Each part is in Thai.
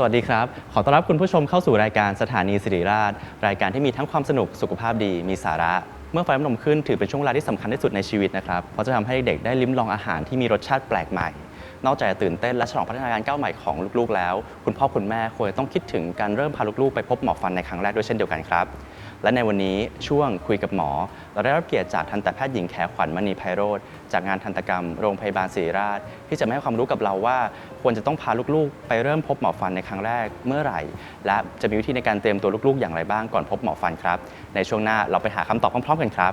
สวัสดีครับ ขอต้อนรับคุณผู้ชมเข้าสู่รายการสถานีสิริราช รายการที่มีทั้งความสนุกสุขภาพดีมีสาระ เมื่อไฟมันนมขึ้นถือเป็นช่วงเวลาที่สำคัญที่สุดในชีวิตนะครับ เพราะจะทำให้เด็กได้ลิ้มลองอาหารที่มีรสชาติแปลกใหม่ นอกจากจะตื่นเต้นและฉลองพัฒนาการก้าวใหม่ของลูกๆแล้ว คุณพ่อคุณแม่ควรต้องคิดถึงการเริ่มพาลูกๆไปพบหมอฟันในครั้งแรกด้วยเช่นเดียวกันครับ และในวันนี้ช่วงคุยกับหมอ เราได้รับเกียรติจากทันตแพทย์หญิงแขขวัญมณีไพโรธจากงานทันตกรรมโรงพยาบาลศิริราช ที่จะมาให้ความรู้กับเราว่า ควรจะต้องพาลูกๆ ไปเริ่มพบหมอฟันในครั้งแรกเมื่อไหร่ และจะมีวิธีในการเตรียมตัวลูกๆ อย่างไรบ้างก่อนพบหมอฟันครับ ในช่วงหน้าเราไปหาคำตอบพร้อมๆกันครับ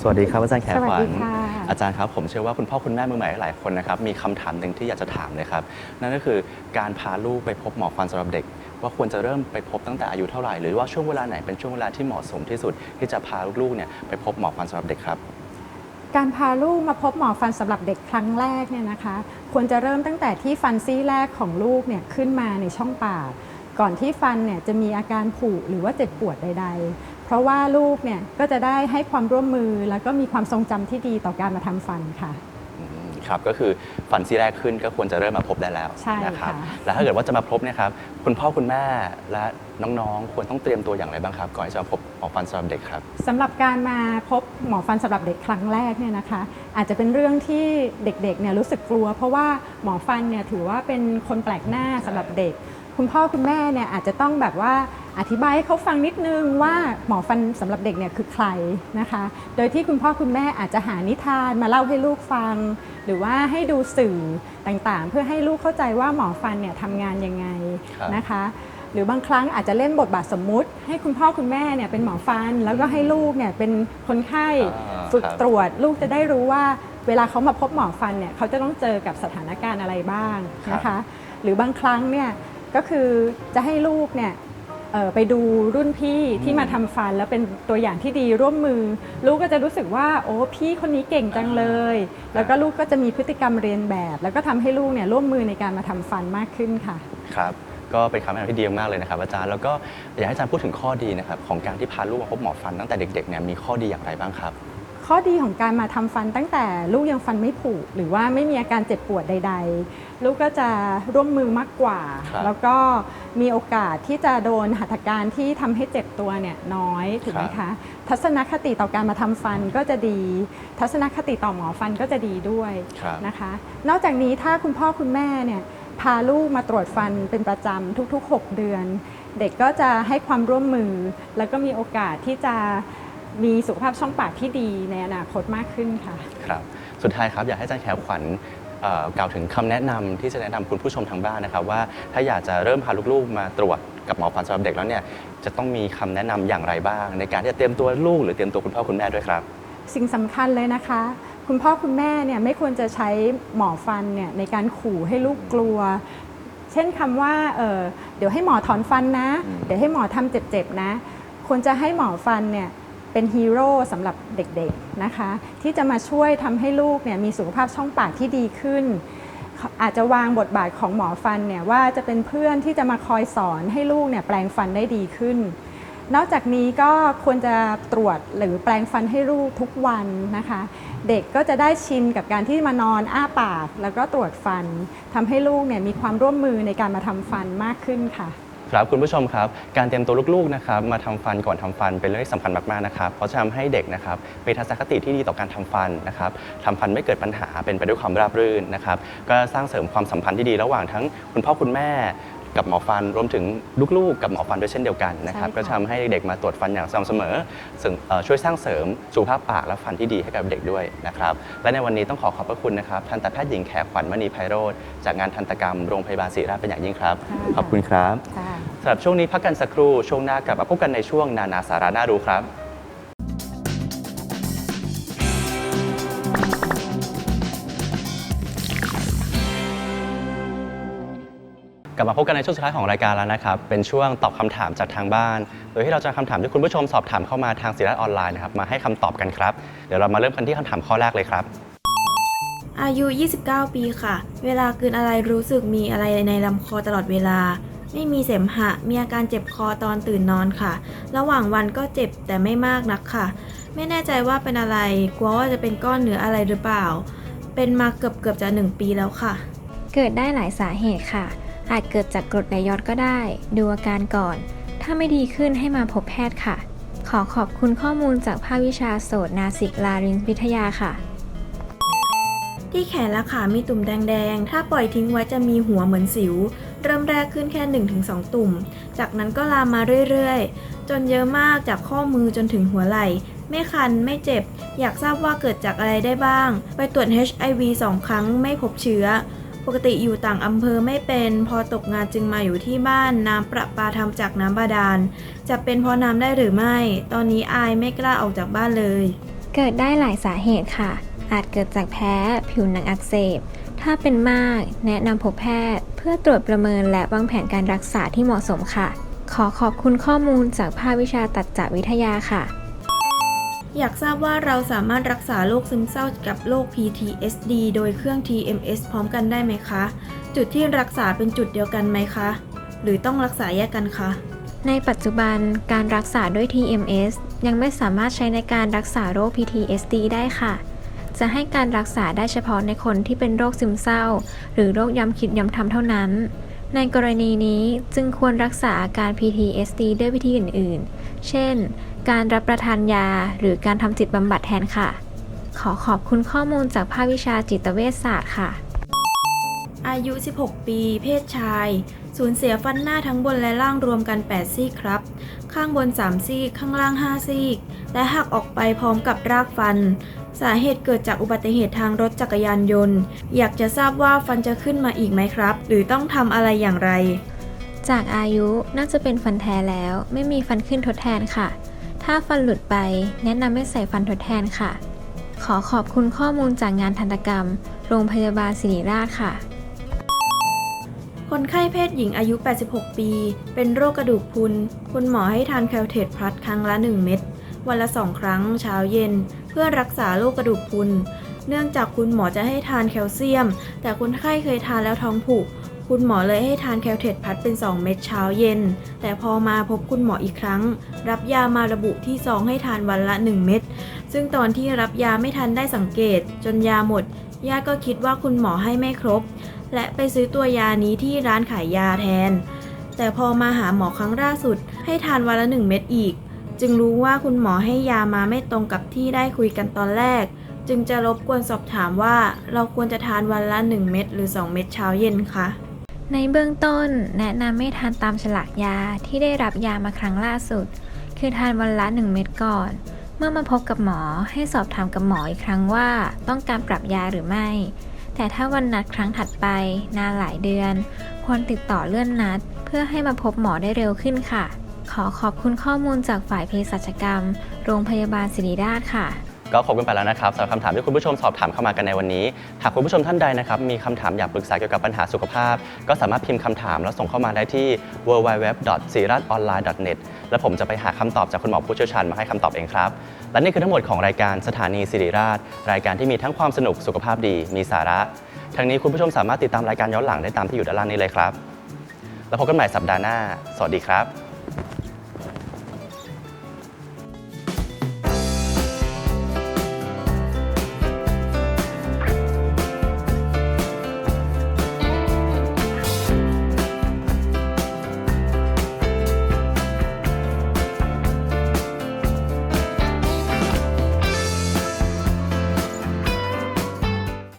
สวัสดีครับอาจารย์แขกสวัขสวัดีญค่ะ อาจารย์ครับผมเชื่อว่าคุณพ่อคุณแม่มือใหม่หลายคนนะครับมีคำถามหนึ่งที่อยากจะถามเลยครับนั่นก็คือการพาลูกไปพบหมอฟันสำหรับเด็ก ว่าควรจะเริ่มไปพบตั้งแต่อายุเท่าไหร่หรือว่าช่วงเวลาไหนเป็นช่วงเวลาที่เหมาะสมที่สุด ที่จะพาลูกๆเนี่ยไปพบหมอฟันสำหรับเด็กครับการพาลูกมาพบหมอฟันสำหรับเด็กครั้งแรกเนี่ยนะคะควรจะเริ่มตั้งแต่ที่ฟันซี่แรกของลูกเนี่ยขึ้นมาในช่องปากก่อนที่ฟันเนี่ยจะมีอาการผุหรือว่าเจ็บปวดใด ๆ ราะว่าลูกเนี่ยก็จะได้ให้ความร่วมมือแล้วก็มีความทรงจำที่ดีต่อการมาทำฟันค่ะ อืมครับก็คือฟันซี่แรกขึ้นก็ควรจะเริ่มมาพบได้แล้วใช่นะครับค่ะ แล้วถ้าเกิดว่าจะมาพบเนี่ยครับคุณพ่อคุณแม่และน้องๆ ควรต้องเตรียมตัวอย่างไรบ้างครับก่อนที่จะมาพบหมอฟันสำหรับเด็กครับ สำหรับการมาพบหมอฟันสำหรับเด็กครั้งแรกเนี่ยนะคะ อาจจะเป็นเรื่องที่เด็กๆเนี่ยรู้สึกกลัว เพราะว่าหมอฟันเนี่ยถือว่าเป็นคนแปลกหน้าสำหรับเด็ก คุณพ่อคุณแม่เนี่ยอาจจะต้องแบบว่า อธิบายให้เขาฟังนิดนึงว่าหมอฟันสำหรับเด็กเนี่ยคือใครนะคะ โดยที่คุณพ่อคุณแม่อาจจะหานิทานมาเล่าให้ลูกฟัง หรือว่าให้ดูสื่อต่างๆ เพื่อให้ลูกเข้าใจว่าหมอฟันเนี่ยทำงานยังไงครับนะคะ หรือบางครั้งอาจจะเล่นบทบาทสมมุติ ให้คุณพ่อคุณแม่เนี่ยเป็นหมอฟัน แล้วก็ให้ลูกเนี่ยเป็นคนไข้อ่าฝึกครับตรวจ ลูกจะได้รู้ว่าเวลาเขามาพบหมอฟันเนี่ยเขาจะต้องเจอกับสถานการณ์อะไรบ้างนะคะ หรือบางครั้งเนี่ยก็คือจะให้ลูกเนี่ยเอ่อ ไปดูรุ่นพี่ที่มาทำฟันแล้วเป็นตัวอย่างที่ดีร่วมมือ ลูกก็จะรู้สึกว่าโอ้พี่คนนี้เก่งจังเลย แล้วก็ลูกก็จะมีพฤติกรรมเรียนแบบ แล้วก็ทำให้ลูกเนี่ยร่วมมือในการมาทำฟันมากขึ้นค่ะครับก็เป็นคำแนะนำที่ดีมากเลยนะครับอาจารย์แล้วก็อยากให้อาจารย์พูดถึงข้อดีนะครับของการที่พาลูกมาพบหมอฟันตั้งแต่เด็กๆเนี่ยมีข้อดีอย่างไรบ้างครับ ข้อดีของการมาทำฟันตั้งแต่ลูกยังฟันไม่ผุหรือว่าไม่มีอาการเจ็บปวดใด ๆ ลูกก็จะร่วมมือมากกว่าครับแล้วก็มีโอกาสที่จะโดนหัตถการที่ทำให้เจ็บตัวเนี่ยน้อยถูกไหมครัคะบทัศนคติต่อการมาทำฟันก็จะดี ทัศนคติต่อหมอฟันก็จะดีด้วยครับนะคะ นอกจากนี้ถ้าคุณพ่อคุณแม่เนี่ยพาลูกมาตรวจฟันเป็นประจำทุกๆ 6 เดือน เด็กก็จะให้ความร่วมมือ แล้วก็มีโอกาสที่จะ มีสุขภาพช่องปากที่ดีในอนาคตมากขึ้นค่ะ ครับ สุดท้ายครับอยากให้อาจารย์แขวขวัญเอ่อกล่าวถึงคำแนะนำที่จะแนะนำคุณผู้ชมทางบ้านนะครับ ว่าถ้าอยากจะเริ่มพาลูกๆ มาตรวจกับหมอฟันสำหรับเด็กแล้วเนี่ยจะต้องมีคำแนะนำอย่างไรบ้าง ในการที่จะเตรียมตัวลูกหรือเตรียมตัวคุณพ่อคุณแม่ด้วยครับ สิ่งสำคัญเลยนะคะ คุณพ่อคุณแม่เนี่ยไม่ควรจะใช้หมอฟันเนี่ยในการขู่ให้ลูกกลัว เช่นคำว่าเออเดี๋ยวให้หมอถอนฟันนะ อืม เดี๋ยวให้หมอทำเจ็บๆนะ ควรจะให้หมอฟันเนี่ย เป็นฮีโร่สำหรับเด็กๆนะคะ ที่จะมาช่วยทำให้ลูกเนี่ยมีสุขภาพช่องปากที่ดีขึ้น อาจจะวางบทบาทของหมอฟันเนี่ยว่าจะเป็นเพื่อนที่จะมาคอยสอนให้ลูกเนี่ยแปลงฟันได้ดีขึ้น นอกจากนี้ก็ควรจะตรวจหรือแปลงฟันให้ลูกทุกวันนะคะ เด็กก็จะได้ชินกับการที่มานอนอ้าปาก แล้วก็ตรวจฟันทำให้ลูกเนี่ยมีความร่วมมือในการมาทำฟันมากขึ้นค่ะ ครับคุณผู้ชมครับการเตรียมตัวลูกๆนะครับมาทำฟันก่อนทำฟันเป็นเรื่องที่สำคัญมากๆนะครับเพราะจะทำให้เด็กนะครับมีทัศนคติที่ดีต่อการทำฟันนะครับทำฟันไม่เกิดปัญหาเป็นไปด้วยความราบรื่นนะครับก็สร้างเสริมความสัมพันธ์ที่ดีระหว่างทั้งคุณพ่อคุณแม่ กับหมอฟันรวมถึงลูกๆ กับหมอฟันด้วยเช่นเดียวกันนะครับใช่ค่ะ ก็จะทำให้เด็กๆมาตรวจฟันอย่างสม่ำเสมอซึ่งเอ่อช่วยสร้างเสริมสุขภาพปากและฟันที่ดีให้กับเด็กด้วยนะครับและในวันนี้ต้องขอขอบพระคุณนะครับทันตแพทย์หญิงแขกขวัญมณีไพโรธจากงานทันตกรรมโรงพยาบาลศรีราชเป็นอย่างยิ่งครับขอบคุณครับค่ะ สำหรับช่วงนี้พักกันสักครู่ช่วงหน้ากลับมาพบกันในช่วงนานาสาระน่ารู้ครับ กลับมาพบกันในช่วงสุดท้ายของรายการแล้วนะครับ เป็นช่วงตอบคำถามจากทางบ้าน โดยที่เราจะนำคำถามที่คุณผู้ชมสอบถามเข้ามาทางศิรัตออนไลน์นะครับ มาให้คำตอบกันครับ เดี๋ยวเรามาเริ่มกันที่คำถามข้อแรกเลยครับ อายุ 29 ปีค่ะ เวลากลืนอะไรรู้สึกมีอะไรในลำคอตลอดเวลา ไม่มีเสมหะ มีอาการเจ็บคอตอนตื่นนอนค่ะ ระหว่างวันก็เจ็บแต่ไม่มากนักค่ะ ไม่แน่ใจว่าเป็นอะไร กลัวว่าจะเป็นก้อนเนื้ออะไรหรือเปล่า เป็นมาเกือบเกือบๆจะหนึ่งปีแล้วค่ะ เกิดได้หลายสาเหตุค่ะ อาจเกิดจากกรดไหลย้อนก็ได้ ดูอาการก่อน ถ้าไม่ดีขึ้นให้มาพบแพทย์ค่ะ ขอขอบคุณข้อมูลจากภาควิชาโสตนาสิกลารินวิทยาค่ะที่แขนและขา มีตุ่มแดงๆ ถ้าปล่อยทิ้งไว้จะมีหัวเหมือนสิว เริ่มแรกขึ้นแค่ 1-2 ตุ่ม จากนั้นก็ลามมาเรื่อยๆ จนเยอะมากจากข้อมือจนถึงหัวไหล่ ไม่คัน ไม่เจ็บ อยากทราบว่าเกิดจากอะไรได้บ้าง ไปตรวจ HIV 2 ครั้งไม่พบเชื้อ ปกติอยู่ต่างอำเภอไม่เป็น พอตกงานจึงมาอยู่ที่บ้านน้ำประปาทำจากน้ำบาดาล จะเป็นเพราะน้ำได้หรือไม่ ตอนนี้อายไม่กล้าออกจากบ้านเลย เกิดได้หลายสาเหตุค่ะ อาจเกิดจากแพ้ ผิวหนังอักเสบ ถ้าเป็นมากแนะนำพบแพทย์ เพื่อตรวจประเมินและวางแผนการรักษาที่เหมาะสมค่ะ ขอขอบคุณข้อมูลจากภาควิชาตัดจวิทยาค่ะ อยากทราบว่าเราสามารถรักษาโรคซึมเศร้ากับโรค PTSD โดยเครื่อง TMS พร้อมกันได้ไหมคะ จุดที่รักษาเป็นจุดเดียวกันไหมคะ หรือต้องรักษาแยกกันคะ ในปัจจุบันการรักษาด้วย TMS ยังไม่สามารถใช้ในการรักษาโรค PTSD ได้ค่ะ จะให้การรักษาได้เฉพาะในคนที่เป็นโรคซึมเศร้า หรือโรคย้ำคิดย้ำทำเท่านั้น ในกรณีนี้จึงควรรักษาอาการ PTSD ด้วยวิธีอื่น ๆ เช่น การรับประทานยาหรือการทำจิตบำบัดแทนค่ะ ขอขอบคุณข้อมูลจากภาควิชาจิตเวชศาสตร์ค่ะ อายุ 16 ปี เพศชาย สูญเสียฟันหน้าทั้งบนและล่างรวมกัน 8 ซี่ครับ ข้างบน 3 ซี่ ข้างล่าง 5 ซี่ และหักออกไปพร้อมกับรากฟัน สาเหตุเกิดจากอุบัติเหตุทางรถจักรยานยนต์ อยากจะทราบว่าฟันจะขึ้นมาอีกไหมครับ หรือต้องทำอะไรอย่างไร จากอายุน่าจะเป็นฟันแท้แล้ว ไม่มีฟันขึ้นทดแทนค่ะ ถ้าฟันหลุดไป แนะนำให้ใส่ฟันทดแทนค่ะ ขอขอบคุณข้อมูลจากงานทันตกรรม โรงพยาบาลศิริราชค่ะ คนไข้เพศหญิงอายุ 86 ปี เป็นโรคกระดูกพุน คุณหมอให้ทานแคลเทตพลัสครั้งละ 1 เม็ด วันละ 2 ครั้ง เช้าเย็น เพื่อรักษาโรคกระดูกพุน เนื่องจากคุณหมอจะให้ทานแคลเซียม แต่คนไข้เคยทานแล้วท้องผูก คุณหมอเลยให้ทานแคลเทตพัดเป็น 2 เม็ดเช้าเย็น แต่พอมาพบคุณหมออีกครั้ง รับยามาระบุที่ซองให้ทานวันละ 1 เม็ด ซึ่งตอนที่รับยาไม่ทันได้สังเกต จนยาหมด ญาติก็คิดว่าคุณหมอให้ไม่ครบ และไปซื้อตัวยานี้ที่ร้านขายยาแทน แต่พอมาหาหมอครั้งล่าสุด ให้ทานวันละหนึ่งเม็ดอีก จึงรู้ว่าคุณหมอให้ยามาไม่ตรงกับที่ได้คุยกันตอนแรก จึงจะรบกวนสอบถามว่าเราควรจะทานวันละ 1 เม็ดหรือ 2 เม็ดเช้าเย็นคะในเบื้องต้นแนะนำให้ทานตามฉลากยาที่ได้รับยามาครั้งล่าสุด คือทานวันละ 1 เม็ดก่อน มื่อมาพบกับหมอให้สอบถามกับหมออีกครั้งว่า ต้องการปรับยาหรือไม่ แต่ถ้าวันนัดครั้งถัดไปนานหลายเดือน ควรติดต่อเลื่อนนัด เพื่อให้มาพบหมอได้เร็วขึ้นค่ะ ขอขอบคุณข้อมูลจากฝ่ายเภสัชกรรม โรงพยาบาลศิริราชค่ะ ก็ครบกันไปแล้วนะครับสำหรับคำถามที่คุณผู้ชมสอบถามเข้ามากันในวันนี้ หากคุณผู้ชมท่านใดนะครับมีคำถามอยากปรึกษาเกี่ยวกับปัญหาสุขภาพ ก็สามารถพิมพ์คำถามแล้วส่งเข้ามาได้ที่ www.siratonline.net และผมจะไปหาคำตอบจากคุณหมอผู้เชี่ยวชาญมาให้คำตอบเองครับ และนี่คือทั้งหมดของรายการสถานีสิริราช รายการที่มีทั้งความสนุกสุขภาพดี มีสาระทั้งนี้คุณผู้ชมสามารถติดตามรายการย้อนหลังได้ตามที่อยู่ด้านล่างนี้เลยครับ แล้วพบกันใหม่สัปดาห์หน้า สวัสดีครับ